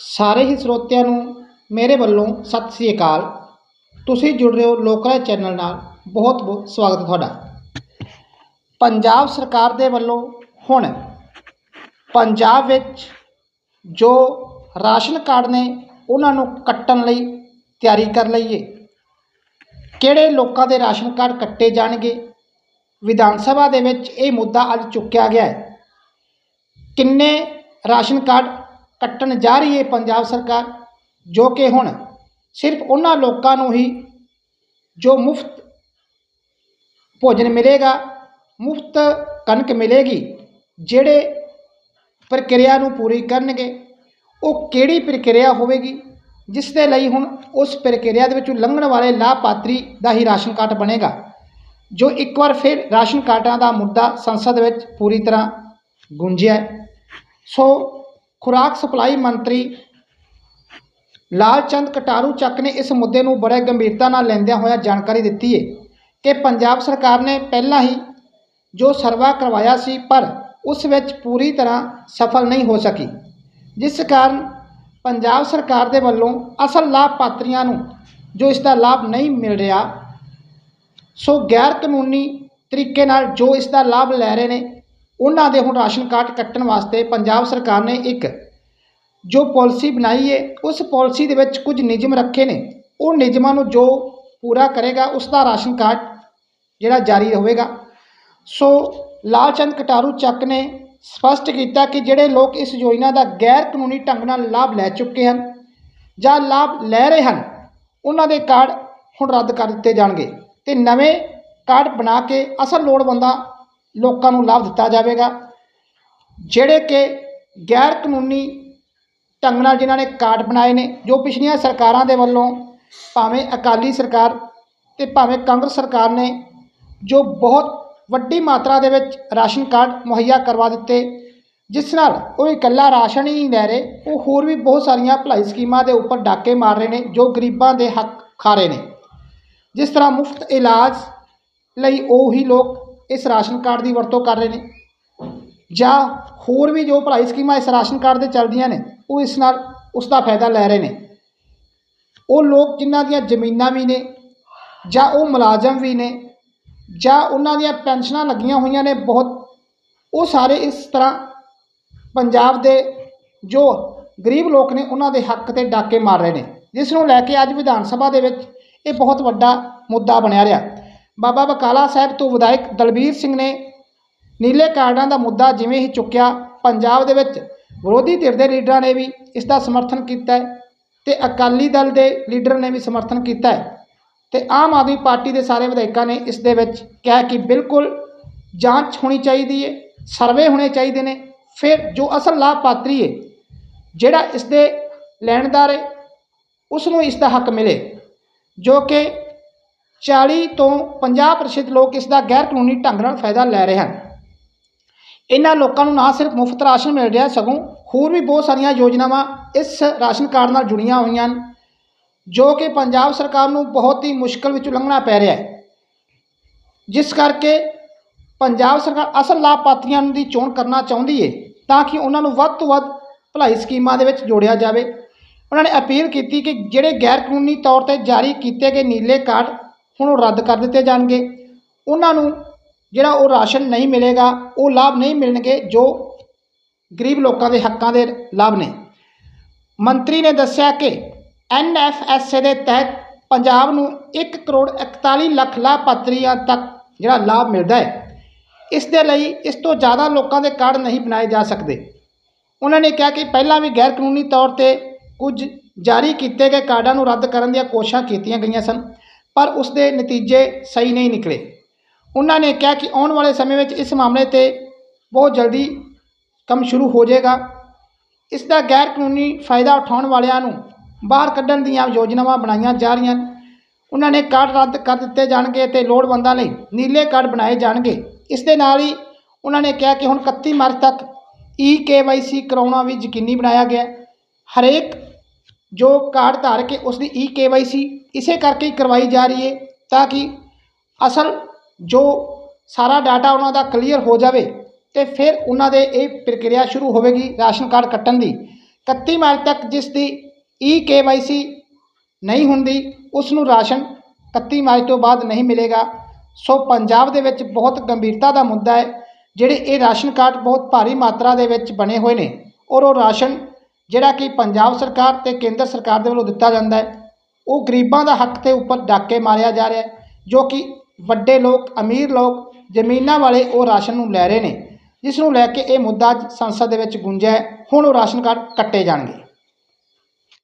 ਸਾਰੇ ਹੀ ਸਰੋਤਿਆਂ ਨੂੰ ਮੇਰੇ ਵੱਲੋਂ ਸਤਿ ਸ੍ਰੀ ਅਕਾਲ। ਤੁਸੀਂ ਜੁੜ ਰਹੇ ਹੋ ਲੋਕਰਾਜ ਚੈਨਲ ਨਾਲ। ਬਹੁਤ ਬਹੁਤ ਸਵਾਗਤ ਤੁਹਾਡਾ। ਪੰਜਾਬ ਸਰਕਾਰ ਦੇ ਵੱਲੋਂ ਹੁਣ ਪੰਜਾਬ ਵਿੱਚ ਜੋ ਰਾਸ਼ਨ ਕਾਰਡ ਨੇ, ਉਹਨਾਂ ਨੂੰ ਕੱਟਣ ਲਈ ਤਿਆਰੀ ਕਰ ਲਈਏ। ਕਿਹੜੇ ਲੋਕਾਂ ਦੇ ਰਾਸ਼ਨ ਕਾਰਡ ਕੱਟੇ ਜਾਣਗੇ? ਵਿਧਾਨ ਸਭਾ ਦੇ ਵਿੱਚ ਇਹ ਮੁੱਦਾ ਅੱਜ ਚੁੱਕਿਆ ਗਿਆ ਹੈ। ਕਿੰਨੇ ਰਾਸ਼ਨ ਕਾਰਡ ਕੱਟਣ ਜਾ ਰਹੀ ਹੈ ਪੰਜਾਬ ਸਰਕਾਰ, ਜੋ ਕਿ ਹੁਣ ਸਿਰਫ ਉਹਨਾਂ ਲੋਕਾਂ ਨੂੰ ਹੀ ਜੋ ਮੁਫਤ ਭੋਜਨ ਮਿਲੇਗਾ, ਮੁਫਤ ਕਣਕ ਮਿਲੇਗੀ, ਜਿਹੜੇ ਪ੍ਰਕਿਰਿਆ ਨੂੰ ਪੂਰੀ ਕਰਨਗੇ, ਉਹ ਕਿਹੜੀ ਪ੍ਰਕਿਰਿਆ ਹੋਵੇਗੀ, ਜਿਸ ਦੇ ਲਈ ਹੁਣ ਉਸ ਪ੍ਰਕਿਰਿਆ ਦੇ ਵਿੱਚੋਂ ਲੰਘਣ ਵਾਲੇ ਲਾਭਪਾਤਰੀ ਦਾ ਹੀ ਰਾਸ਼ਨ ਕਾਰਡ ਬਣੇਗਾ, ਜੋ ਇੱਕ ਵਾਰ ਫਿਰ ਰਾਸ਼ਨ ਕਾਰਡਾਂ ਦਾ ਮੁੱਦਾ ਸੰਸਦ ਵਿੱਚ ਪੂਰੀ ਤਰ੍ਹਾਂ ਗੂੰਜਿਆ ਸੋ ਖੁਰਾਕ ਸਪਲਾਈ ਮੰਤਰੀ ਲਾਲਚੰਦ ਕਟਾਰੂ ਚੱਕ ਨੇ ਇਸ ਮੁੱਦੇ ਨੂੰ ਬੜੇ ਗੰਭੀਰਤਾ ਨਾਲ ਲੈਂਦਿਆਂ ਹੋਇਆ ਜਾਣਕਾਰੀ ਦਿੱਤੀ ਹੈ ਕਿ ਪੰਜਾਬ ਸਰਕਾਰ ਨੇ ਪਹਿਲਾਂ ਹੀ ਜੋ ਸਰਵਾ ਕਰਵਾਇਆ ਸੀ, ਪਰ ਉਸ ਵਿੱਚ ਪੂਰੀ ਤਰ੍ਹਾਂ ਸਫਲ ਨਹੀਂ ਹੋ ਸਕੀ, ਜਿਸ ਕਾਰਨ ਪੰਜਾਬ ਸਰਕਾਰ ਦੇ ਵੱਲੋਂ ਅਸਲ ਲਾਭਪਾਤਰੀਆਂ ਨੂੰ ਜੋ ਇਸ ਦਾ ਲਾਭ ਨਹੀਂ ਮਿਲ ਰਿਹਾ, ਸੋ ਗੈਰ ਕਾਨੂੰਨੀ ਤਰੀਕੇ ਨਾਲ ਜੋ ਇਸ ਦਾ ਲਾਭ ਲੈ ਰਹੇ ਨੇ ਉਹਨਾਂ ਦੇ ਹੁਣ ਰਾਸ਼ਨ ਕਾਰਡ ਕੱਟਣ ਵਾਸਤੇ ਪੰਜਾਬ ਸਰਕਾਰ ਨੇ ਇੱਕ ਜੋ ਪਾਲਿਸੀ ਬਣਾਈ ਹੈ ਉਸ ਪਾਲਿਸੀ ਦੇ ਵਿੱਚ ਕੁਝ ਨਿਯਮ ਰੱਖੇ ਨੇ। ਉਹ ਨਿਯਮਾਂ ਨੂੰ ਜੋ ਪੂਰਾ ਕਰੇਗਾ ਉਸ ਦਾ ਰਾਸ਼ਨ ਕਾਰਡ ਜਿਹੜਾ ਜਾਰੀ ਹੋਵੇਗਾ। ਸੋ ਲਾਲਚੰਦ ਕਟਾਰੂ ਚੱਕ ਨੇ ਸਪਸ਼ਟ ਕੀਤਾ ਕਿ ਜਿਹੜੇ ਲੋਕ ਇਸ ਯੋਜਨਾ ਦਾ ਗੈਰ ਕਾਨੂੰਨੀ ਢੰਗ ਨਾਲ ਲਾਭ ਲੈ ਚੁੱਕੇ ਹਨ ਜਾਂ ਲਾਭ ਲੈ ਰਹੇ ਹਨ, ਉਹਨਾਂ ਦੇ ਕਾਰਡ ਹੁਣ ਰੱਦ ਕਰ ਦਿੱਤੇ ਜਾਣਗੇ ਤੇ ਨਵੇਂ ਕਾਰਡ ਬਣਾ ਕੇ ਅਸਲ ਲੋੜਵੰਦਾਂ ਲੋਕਾਂ ਨੂੰ ਲਾਭ ਦਿੱਤਾ ਜਾਵੇਗਾ। ਜਿਹੜੇ ਕਿ ਗੈਰ ਕਾਨੂੰਨੀ ਢੰਗ ਨਾਲ ਜਿਨ੍ਹਾਂ ਨੇ ਕਾਰਡ ਬਣਾਏ ਨੇ, ਜੋ ਪਿਛਲੀਆਂ ਸਰਕਾਰਾਂ ਦੇ ਵੱਲੋਂ ਭਾਵੇਂ ਅਕਾਲੀ ਸਰਕਾਰ ਤੇ ਭਾਵੇਂ ਕਾਂਗਰਸ ਸਰਕਾਰ ਨੇ, ਜੋ ਬਹੁਤ ਵੱਡੀ ਮਾਤਰਾ ਦੇ ਵਿੱਚ ਰਾਸ਼ਨ ਕਾਰਡ ਮੁਹੱਈਆ ਕਰਵਾ ਦਿੱਤੇ, ਜਿਸ ਨਾਲ ਉਹ ਇਕੱਲਾ ਰਾਸ਼ਨ ਹੀ ਨਹੀਂ ਲੈ ਰਹੇ, ਉਹ ਹੋਰ ਵੀ ਬਹੁਤ ਸਾਰੀਆਂ ਭਲਾਈ ਸਕੀਮਾਂ ਦੇ ਉੱਪਰ ਡਾਕੇ ਮਾਰ ਰਹੇ ਨੇ, ਜੋ ਗਰੀਬਾਂ ਦੇ ਹੱਕ ਖਾ ਰਹੇ ਨੇ। ਜਿਸ ਤਰ੍ਹਾਂ ਮੁਫਤ ਇਲਾਜ ਲਈ ਉਹੀ ਲੋਕ ਇਸ ਰਾਸ਼ਨ ਕਾਰਡ ਦੀ ਵਰਤੋਂ ਕਰ ਰਹੇ ਨੇ। ਜਾਂ ਹੋਰ ਵੀ ਜੋ ਭਲਾਈ ਸਕੀਮਾਂ ਇਸ ਰਾਸ਼ਨ ਕਾਰਡ ਦੇ ਚੱਲਦੀਆਂ ਨੇ, ਉਹ ਇਸ ਨਾਲ ਉਸ ਦਾ ਫਾਇਦਾ ਲੈ ਰਹੇ ਨੇ। ਉਹ ਲੋਕ ਜਿਨ੍ਹਾਂ ਦੀਆਂ ਜ਼ਮੀਨਾਂ ਵੀ ਨੇ, ਜਾਂ ਉਹ ਮੁਲਾਜ਼ਮ ਵੀ ਨੇ, ਜਾਂ ਉਹਨਾਂ ਦੀਆਂ ਪੈਨਸ਼ਨਾਂ ਲੱਗੀਆਂ ਹੋਈਆਂ ਨੇ ਬਹੁਤ, ਉਹ ਸਾਰੇ ਇਸ ਤਰ੍ਹਾਂ ਪੰਜਾਬ ਦੇ ਜੋ ਗਰੀਬ ਲੋਕ ਨੇ, ਉਹਨਾਂ ਦੇ ਹੱਕ ਤੇ ਡਾਕੇ ਮਾਰ ਰਹੇ ਨੇ। ਜਿਸ ਨੂੰ ਲੈ ਕੇ ਅੱਜ ਵਿਧਾਨ ਸਭਾ ਦੇ ਵਿੱਚ ਇਹ ਬਹੁਤ ਵੱਡਾ ਮੁੱਦਾ ਬਣਿਆ ਰਿਹਾ। ਬਾਬਾ ਬਕਾਲਾ ਸਾਹਿਬ ਤੋਂ ਵਿਧਾਇਕ ਦਲਬੀਰ ਸਿੰਘ ਨੇ ਨੀਲੇ ਕਾਰਡਾਂ ਦਾ ਮੁੱਦਾ ਜਿਵੇਂ ਹੀ ਚੁੱਕਿਆ, ਪੰਜਾਬ ਦੇ ਵਿੱਚ ਵਿਰੋਧੀ ਧਿਰ ਦੇ ਲੀਡਰਾਂ ਨੇ ਵੀ ਇਸ ਦਾ ਸਮਰਥਨ ਕੀਤਾ ਹੈ ਤੇ ਅਕਾਲੀ ਦਲ ਦੇ ਲੀਡਰ ਨੇ ਵੀ ਸਮਰਥਨ ਕੀਤਾ ਹੈ ਤੇ ਆਮ ਆਦਮੀ ਪਾਰਟੀ ਦੇ ਸਾਰੇ ਵਿਧਾਇਕਾਂ ਨੇ ਇਸ ਦੇ ਵਿੱਚ ਕਿਹਾ ਕਿ ਬਿਲਕੁਲ ਜਾਂਚ ਹੋਣੀ ਚਾਹੀਦੀ ਹੈ, ਸਰਵੇ ਹੋਣੇ ਚਾਹੀਦੇ ਨੇ, ਫਿਰ ਜੋ ਅਸਲ ਲਾਭਪਾਤਰੀ ਹੈ, ਜਿਹੜਾ ਇਸ ਦੇ ਲੈਣਦਾਰ ਹੈ ਉਸ ਨੂੰ ਇਸ ਦਾ ਹੱਕ ਮਿਲੇ, ਜੋ ਕਿ 40 ਤੋਂ 50% ਲੋਕ ਇਸ ਦਾ ਗੈਰ ਕਾਨੂੰਨੀ ਢੰਗ ਨਾਲ ਫਾਇਦਾ ਲੈ ਰਹੇ ਹਨ। ਇਹਨਾਂ ਲੋਕਾਂ ਨੂੰ ਨਾ ਸਿਰਫ ਮੁਫਤ ਰਾਸ਼ਨ ਮਿਲ ਰਿਹਾ, ਸਗੋਂ ਹੋਰ ਵੀ ਬਹੁਤ ਸਾਰੀਆਂ ਯੋਜਨਾਵਾਂ ਇਸ ਰਾਸ਼ਨ ਕਾਰਡ ਨਾਲ ਜੁੜੀਆਂ ਹੋਈਆਂ ਹਨ, ਜੋ ਕਿ ਪੰਜਾਬ ਸਰਕਾਰ ਨੂੰ ਬਹੁਤ ਹੀ ਮੁਸ਼ਕਲ ਵਿੱਚ ਲੰਘਣਾ ਪੈ ਰਿਹਾ ਹੈ। ਜਿਸ ਕਰਕੇ ਪੰਜਾਬ ਸਰਕਾਰ ਅਸਲ ਲਾਭਪਾਤਰੀਆਂ ਦੀ ਚੋਣ ਕਰਨਾ ਚਾਹੁੰਦੀ ਹੈ ਤਾਂ ਕਿ ਉਹਨਾਂ ਨੂੰ ਵੱਧ ਤੋਂ ਵੱਧ ਭਲਾਈ ਸਕੀਮਾਂ ਦੇ ਵਿੱਚ ਜੋੜਿਆ ਜਾਵੇ। ਉਹਨਾਂ ਨੇ ਅਪੀਲ ਕੀਤੀ ਕਿ ਜਿਹੜੇ ਗੈਰ ਕਾਨੂੰਨੀ ਤੌਰ ਤੇ ਜਾਰੀ ਕੀਤੇ ਗਏ ਨੀਲੇ ਕਾਰਡ ਹੁਣ ਉਹ ਰੱਦ ਕਰ ਦਿੱਤੇ ਜਾਣਗੇ। ਉਹਨਾਂ ਨੂੰ ਜਿਹੜਾ ਉਹ ਰਾਸ਼ਨ ਨਹੀਂ ਮਿਲੇਗਾ, ਉਹ ਲਾਭ ਨਹੀਂ ਮਿਲਣਗੇ ਜੋ ਗਰੀਬ ਲੋਕਾਂ ਦੇ ਹੱਕਾਂ ਦੇ ਲਾਭ ਨੇ। ਮੰਤਰੀ ਨੇ ਦੱਸਿਆ ਕਿ ਐਨਐਫਐਸਏ ਦੇ ਤਹਿਤ ਪੰਜਾਬ ਨੂੰ 1 ਕਰੋੜ 41 ਲੱਖ ਲਾਭਪਾਤਰੀਆਂ ਤੱਕ ਜਿਹੜਾ ਲਾਭ ਮਿਲਦਾ ਹੈ, ਇਸ ਦੇ ਲਈ ਇਸ ਤੋਂ ਜ਼ਿਆਦਾ ਲੋਕਾਂ ਦੇ ਕਾਰਡ ਨਹੀਂ ਬਣਾਏ ਜਾ ਸਕਦੇ। ਉਹਨਾਂ ਨੇ ਕਿਹਾ ਕਿ ਪਹਿਲਾਂ ਵੀ ਗੈਰ ਕਾਨੂੰਨੀ ਤੌਰ ਤੇ ਕੁਝ ਜਾਰੀ ਕੀਤੇ ਗਏ ਕਾਰਡਾਂ ਨੂੰ ਰੱਦ ਕਰਨ ਦੀਆਂ ਕੋਸ਼ਿਸ਼ਾਂ ਕੀਤੀਆਂ ਗਈਆਂ ਸਨ। ਪਰ ਉਸ ਦੇ ਨਤੀਜੇ ਸਹੀ ਨਹੀਂ ਨਿਕਲੇ। ਉਹਨਾਂ ਨੇ ਕਿਹਾ ਕਿ ਆਉਣ ਵਾਲੇ ਸਮੇਂ ਵਿੱਚ ਇਸ ਮਾਮਲੇ ਤੇ ਬਹੁਤ ਜਲਦੀ ਕੰਮ ਸ਼ੁਰੂ ਹੋ ਜਾਏਗਾ। ਇਸ ਦਾ ਗੈਰ ਕਾਨੂੰਨੀ ਫਾਇਦਾ ਉਠਾਉਣ ਵਾਲਿਆਂ ਨੂੰ ਬਾਹਰ ਕੱਢਣ ਦੀਆਂ ਯੋਜਨਾਵਾਂ ਬਣਾਈਆਂ ਜਾ ਰਹੀਆਂ ਹਨ। ਉਹਨਾਂ ਨੇ ਕਾਰਡ ਰੱਦ ਕਰ ਦਿੱਤੇ ਜਾਣਗੇ ਤੇ ਲੋੜਵੰਦਾਂ ਲਈ ਨੀਲੇ ਕਾਰਡ ਬਣਾਏ ਜਾਣਗੇ। ਇਸ ਦੇ ਨਾਲ ਹੀ ਉਹਨਾਂ ਨੇ ਕਿਹਾ ਕਿ ਹੁਣ 31 ਮਾਰਚ ਤੱਕ ਈ ਕੇਵਾਈਸੀ ਕਰਾਉਣਾ ਵੀ ਯਕੀਨੀ ਬਣਾਇਆ ਗਿਆ। ਹਰੇਕ ਜੋ ਕਾਰਡ ਧਾਰ ਕੇ ਉਸ ਦੀ ਈ ਕੇਵਾਈਸੀ ਇਸੇ ਕਰਕੇ ਹੀ ਕਰਵਾਈ ਜਾ ਰਹੀ ਹੈ ਤਾਂ ਕਿ ਅਸਲ ਜੋ ਸਾਰਾ ਡਾਟਾ ਉਹਨਾਂ ਦਾ ਕਲੀਅਰ ਹੋ ਜਾਵੇ ਤੇ ਫਿਰ ਉਹਨਾਂ ਦੇ ਇਹ ਪ੍ਰਕਿਰਿਆ ਸ਼ੁਰੂ ਹੋਵੇਗੀ ਰਾਸ਼ਨ ਕਾਰਡ ਕੱਟਣ ਦੀ। 31 ਮਾਰਚ ਤੱਕ ਜਿਸ ਦੀ ਈ ਕੇਵਾਈਸੀ ਨਹੀਂ ਹੁੰਦੀ ਉਸ ਨੂੰ ਰਾਸ਼ਨ 31 ਮਾਰਚ ਤੋਂ ਬਾਅਦ ਨਹੀਂ ਮਿਲੇਗਾ। ਸੋ ਪੰਜਾਬ ਦੇ ਵਿੱਚ ਬਹੁਤ ਗੰਭੀਰਤਾ ਦਾ ਮੁੱਦਾ ਹੈ, ਜਿਹੜੇ ਇਹ ਰਾਸ਼ਨ ਕਾਰਡ ਬਹੁਤ ਭਾਰੀ ਮਾਤਰਾ ਦੇ ਵਿੱਚ ਬਣੇ ਹੋਏ ਨੇ ਔਰ ਉਹ ਰਾਸ਼ਨ ਜਿਹੜਾ ਕਿ ਪੰਜਾਬ ਸਰਕਾਰ ਤੇ ਕੇਂਦਰ ਸਰਕਾਰ ਦੇ ਵੱਲੋਂ ਦਿੱਤਾ ਜਾਂਦਾ ਹੈ, ਉਹ ਗਰੀਬਾਂ ਦਾ ਹੱਕ ਤੇ ਉੱਪਰ ਡਾਕੇ ਮਾਰਿਆ ਜਾ ਰਿਹਾ ਹੈ, ਜੋ ਕਿ ਵੱਡੇ ਲੋਕ, ਅਮੀਰ ਲੋਕ ਜ਼ਮੀਨਾਂ ਵਾਲੇ ਉਹ ਰਾਸ਼ਨ ਨੂੰ ਲੈ ਰਹੇ ਨੇ, ਜਿਸ ਨੂੰ ਲੈ ਕੇ ਇਹ ਮੁੱਦਾ ਅੱਜ ਸੰਸਦ ਦੇ ਵਿੱਚ ਗੁੰਜਿਆ ਹੁਣ ਉਹ ਰਾਸ਼ਨ ਕਾਰਡ ਕੱਟੇ ਜਾਣਗੇ।